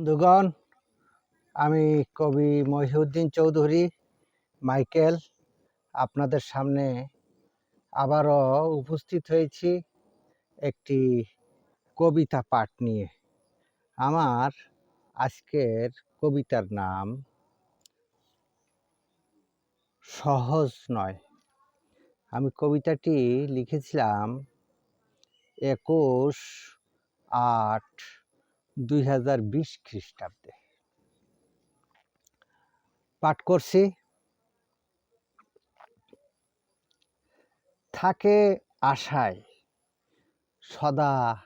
বন্ধুগণ, আমি কবি মহিউদ্দিন চৌধুরী, মাইকেল, আপনাদের সামনে আবারও উপস্থিত হয়েছি একটি কবিতা পাঠ নিয়ে। আমার আজকের কবিতার নাম সহজ নয়। আমি কবিতাটি লিখেছিলাম একুশ আট দুই হাজার বিশ খ্রিস্টাব্দে। পাঠ করছি। থাকে আশায়, সদা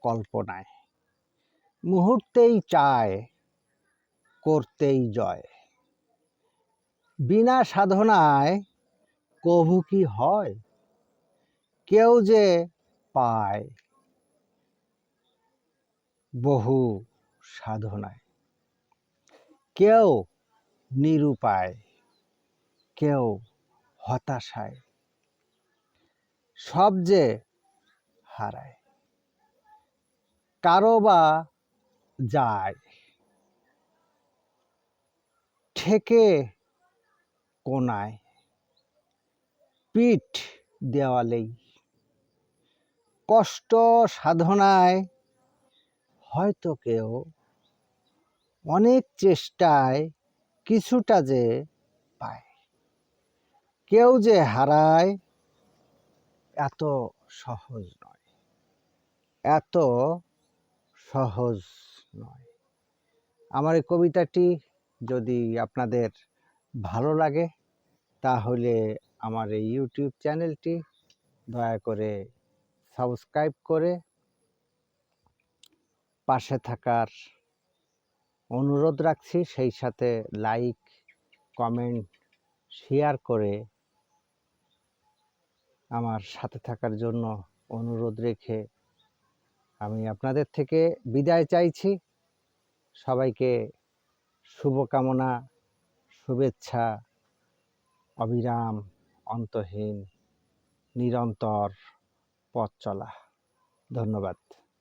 কল্পনায়। মুহূর্তেই চায়, করতেই জয়। বিনা সাধনায় কভু কি হয়? কেউ যে পায় বহু সাধনায়। কেউ নিরুপায়, কেউ হতাশায়, সব যে হারায়। কারও বা যায়। ঠেকে কোনায়। পিঠ দেওয়ালেই। কষ্ট সাধনায় হয়তো কেউ অনেক চেষ্টায় কিছুটা যে পায়। কেউ যে হারায় এত সহজ নয়। এত সহজ নয়। আমার এই কবিতাটি যদি আপনাদের ভালো লাগে, তাহলে আমার এই ইউটিউব চ্যানেলটি দয়া করে সাবস্ক্রাইব করে পাশে থাকার অনুরোধ রাখছি। সেই সাথে লাইক কমেন্ট শেয়ার করে আমার সাথে থাকার জন্য অনুরোধ রেখে আমি আপনাদের থেকে বিদায় চাইছি। সবাইকে শুভকামনা, শুভেচ্ছা, অবিরাম, অন্তহীন, নিরন্তর পথ চলা। ধন্যবাদ।